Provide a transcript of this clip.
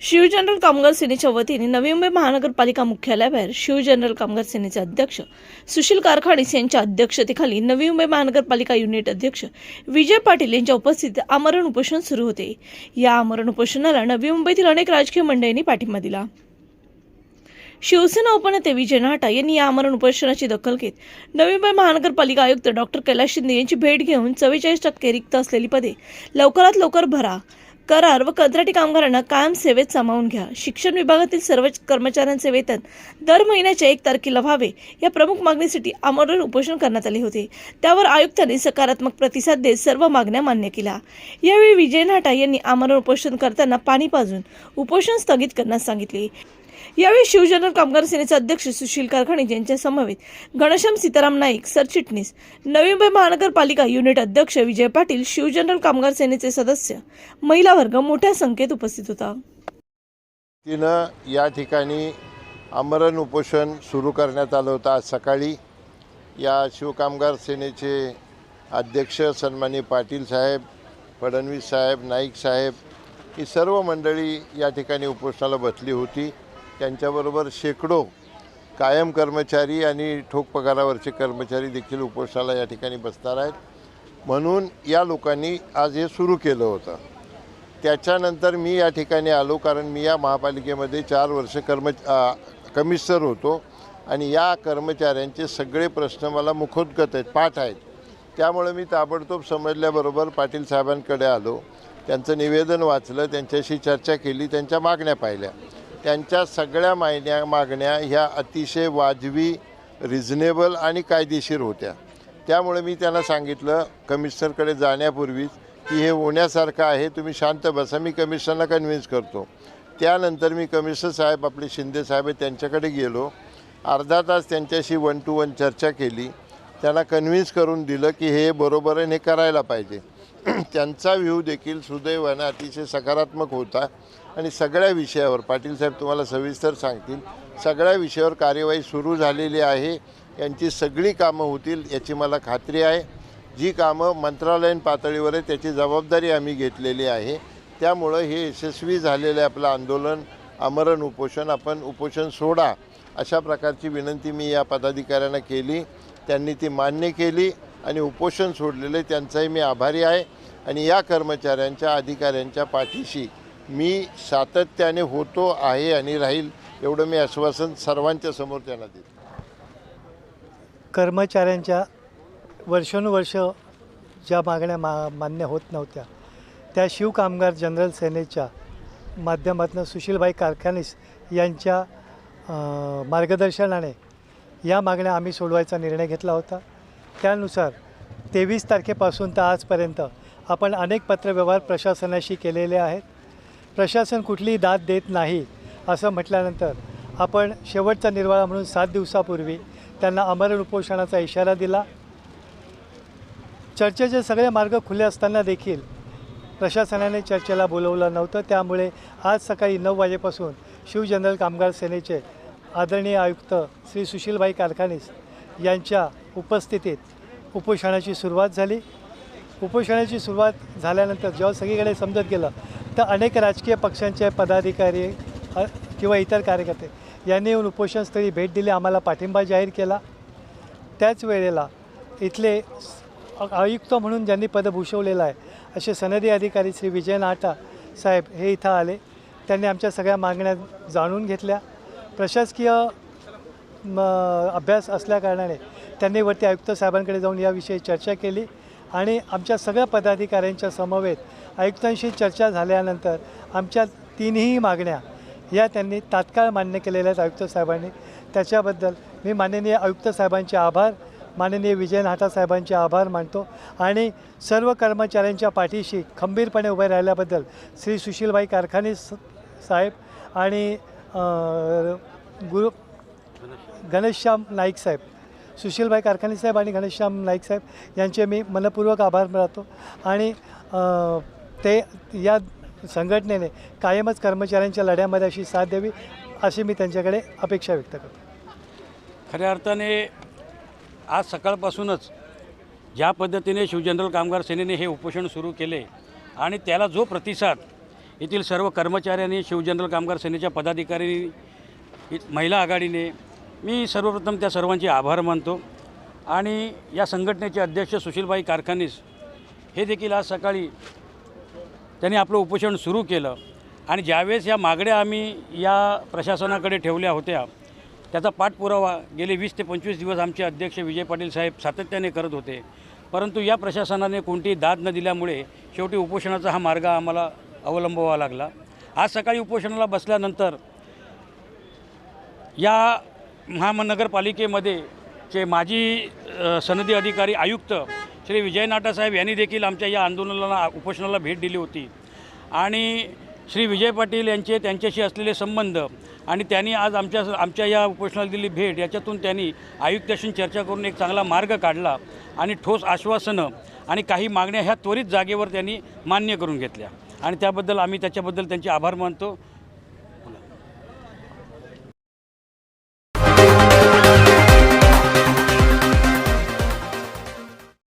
Shiv general कामगार सेनेच्या वतीने नवी मुंबई महानगरपालिका मुख्यालयाबाहेर शिव जनरल कामगार सेनेचे अध्यक्ष सुशील कारखाणीस यांच्या अध्यक्षतेखाली नवी मुंबई महानगरपालिका युनिट अध्यक्ष विजय पाटील यांच्या उपस्थितीत आमरण उपोषण सुरू होते. या आमरण उपोषणाला नवी मुंबईतील अनेक राजकीय मंडळींनी पाठिंबा दिला. शिवसेना उपनेते विजय नाटा यांनी या आमरण उपोषणाची दखल घेत नवी मुंबई महानगरपालिका आयुक्त डॉक्टर कैलास शिंदे यांची भेट घेऊन चव्वेचाळीस टक्के रिक्त असलेली पदे लवकरात लवकर भरा. करार व कंत्राटी कामगारांना कायम सेवेत सामावून घ्या. शिक्षण विभागातील सर्व कर्मचाऱ्यांचे वेतन दर महिन्याच्या एक तारखेला व्हावे या प्रमुख मागणीसाठी आमरण उपोषण करण्यात आले होते. त्यावर आयुक्तांनी सकारात्मक प्रतिसाद देत सर्व मागण्या मान्य केल्या. यावेळी विजय नाटा यांनी आमरण उपोषण करताना पाणी पाजून उपोषण स्थगित करण्यास सांगितले. यावेळी शिवजनन कामगार सेनेचे अध्यक्ष सुशील कारखाणी यांच्या समवेत घनश्याम सीताराम नाईक सरचिटणीस नवी मुंबई महानगरपालिका युनिट अध्यक्ष विजय पाटील शिवजनरल कामगार सेनेचे सदस्य महिला वर्ग मोठ्या संख्येत उपस्थित होता. तिनं या ठिकाणी आमरण उपोषण सुरू करण्यात आलं होतं आज सकाळी. या शिवकामगार सेनेचे अध्यक्ष सन्मानी पाटील साहेब फडणवीस साहेब नाईक साहेब ही सर्व मंडळी या ठिकाणी उपोषणाला बसली होती. त्यांच्याबरोबर शेकडो कायम कर्मचारी आणि ठोक पगारावरचे कर्मचारी देखील उपोषणाला या ठिकाणी बसणार आहेत. म्हणून या लोकांनी आज हे सुरू केलं होतं. त्याच्यानंतर मी या ठिकाणी आलो कारण मी या महापालिकेमध्ये चार वर्ष कर्म कमिशनर होतो आणि या कर्मचाऱ्यांचे सगळे प्रश्न मला मुखोद्गत आहेत पाठ आहेत. त्यामुळे मी ताबडतोब समजल्याबरोबर पाटील साहेबांकडे आलो. त्यांचं निवेदन वाचलं त्यांच्याशी चर्चा केली त्यांच्या मागण्या पाहिल्या. त्यांच्या सगळ्या मागण्या मागण्या ह्या अतिशय वाजवी रिझनेबल आणि कायदेशीर होत्या. त्यामुळे मी त्यांना सांगितलं कमिशनरकडे जाण्यापूर्वीच की हे होण्यासारखं आहे तुम्ही शांत बसा मी कमिशनरला कन्व्हिन्स करतो. त्यानंतर मी कमिशनर साहेब आपले शिंदे साहेब त्यांच्याकडे गेलो. अर्धा तास त्यांच्याशी वन टू वन चर्चा केली. त्यांना कन्व्हिन्स करून दिलं की हे बरोबर आहे आणि हे करायला पाहिजे. त्यांचा व्ह्यू देखील सुदैवानं अतिशय सकारात्मक होता. आणि सगळ्या विषयावर पाटील साहेब तुम्हाला सविस्तर सांगतील सगळ्या विषयावर कार्यवाही सुरू झालेली आहे. यांची सगळी कामं होतील याची मला खात्री आहे. जी कामं मंत्रालयीन पातळीवर आहे त्याची जबाबदारी आम्ही घेतलेली आहे. त्यामुळं हे यशस्वी झालेलं आपलं आंदोलन आमरण उपोषण आपण उपोषण सोडा अशा प्रकारची विनंती मी या पदाधिकाऱ्यांना केली. त्यांनी ती मान्य केली आणि उपोषण सोडलेले त्यांचाही मी आभारी आहे. आणि या कर्मचाऱ्यांच्या अधिकाऱ्यांच्या पाठीशी मी सातत्याने होतो आहे आणि राहील एवढं मी आश्वासन सर्वांच्या समोर त्यांना देतो. कर्मचाऱ्यांच्या वर्षानुवर्ष ज्या मागण्या मा मान्य होत नव्हत्या त्या शिवकामगार जनरल सेनेच्या माध्यमातून सुशीलबाई कारखानीस यांच्या मार्गदर्शनाने या मागण्या आम्ही सोडवायचा निर्णय घेतला होता. त्यानुसार तेवीस तारखेपासून तर आजपर्यंत आपण अनेक पत्रव्यवहार प्रशासनाशी केलेले आहेत. प्रशासन कुठलीही दाद देत नाही असं म्हटल्यानंतर आपण शेवटचा निर्वाळा म्हणून सात दिवसापूर्वी त्यांना अमरण उपोषणाचा इशारा दिला. चर्चेचे सगळे मार्ग खुले असताना देखील प्रशासनाने चर्चेला बोलवलं नव्हतं. त्यामुळे आज सकाळी नऊ वाजेपासून शिव जनरल कामगार सेनेचे आदरणीय आयुक्त श्री सुशीलबाई कारखानीस यांच्या उपस्थितीत उपोषणाची सुरुवात झाली. उपोषणाची सुरुवात झाल्यानंतर जेव्हा सगळीकडे समजत गेलं तर अनेक राजकीय पक्षांचे पदाधिकारी किंवा इतर कार्यकर्ते यांनी येऊन उपोषणस्थळी भेट दिली आम्हाला पाठिंबा जाहीर केला. त्याच वेळेला इथले आयुक्त म्हणून ज्यांनी पद भूषवलेलं आहे असे सनदी अधिकारी श्री विजय नाटा साहेब हे इथं आले. त्यांनी आमच्या सगळ्या मागण्या जाणून घेतल्या. प्रशासकीय अभ्यास असल्याकारणाने त्यांनी वरती आयुक्त साहेबांकडे जाऊन याविषयी चर्चा केली. आणि आमच्या सगळ्या पदाधिकाऱ्यांच्या समवेत आयुक्तांशी चर्चा झाल्यानंतर आमच्या तीनही मागण्या या त्यांनी तात्काळ मान्य केलेल्या आहेत आयुक्त साहेबांनी. त्याच्याबद्दल मी माननीय आयुक्त साहेबांचे आभार माननीय विजय नाटा साहेबांचे आभार मानतो आणि सर्व कर्मचाऱ्यांच्या पाठीशी खंबीरपणे उभे राहिल्याबद्दल श्री सुशीलबाई कारखाने साहेब आणि गुरु घनश्याम नाईक साहेब सुशीलबाई कारखाने साहेब आणि घनश्याम नाईक साहेब यांचे मी मनपूर्वक आभार मानतो. आणि ते या संघटनेने कायमच कर्मचाऱ्यांच्या लढ्यामध्ये अशी साथ द्यावी अशी मी त्यांच्याकडे अपेक्षा व्यक्त करतो. खऱ्या अर्थाने आज सकाळपासूनच ज्या पद्धतीने शिवजनरल कामगार सेनेने हे उपोषण सुरू केले आणि त्याला जो प्रतिसाद येथील सर्व कर्मचाऱ्यांनी शिवजनरल कामगार सेनेच्या पदाधिकाऱ्यांनी महिला आघाडीने मी सर्वप्रथम त्या सर्वांचे आभार मानतो. आणि या संघटनेचे अध्यक्ष सुशीलबाई कारखानीस हे देखील आज सकाळी त्यांनी आपलं उपोषण सुरू केलं. आणि ज्यावेळेस या मागण्या आम्ही या प्रशासनाकडे ठेवल्या होत्या त्याचा पाठपुरावा गेले वीस ते पंचवीस दिवस आमचे अध्यक्ष विजय पाटील साहेब सातत्याने करत होते. परंतु या प्रशासनाने कोणतीही दाद न दिल्यामुळे शेवटी उपोषणाचा हा मार्ग आम्हाला अवलंबवा लागला. आज सकाळी उपोषणाला बसल्यानंतर या महानगरपालिकेमध्ये चे माजी सनदी अधिकारी आयुक्त श्री विजय नाटासाहेब यांनी देखील आमच्या या आंदोलनाला उपोषणाला भेट दिली होती. आणि श्री विजय पाटील यांचे त्यांच्याशी असलेले संबंध आणि त्यांनी आज आमच्या आमच्या या उपोषणाला दिली भेट याच्यातून त्यांनी आयुक्ताशी चर्चा करून एक चांगला मार्ग काढला आणि ठोस आश्वासनं आणि काही मागण्या ह्या त्वरित जागेवर त्यांनी मान्य करून घेतल्या. आणि त्याबद्दल आम्ही त्याच्याबद्दल त्यांचे आभार मानतो.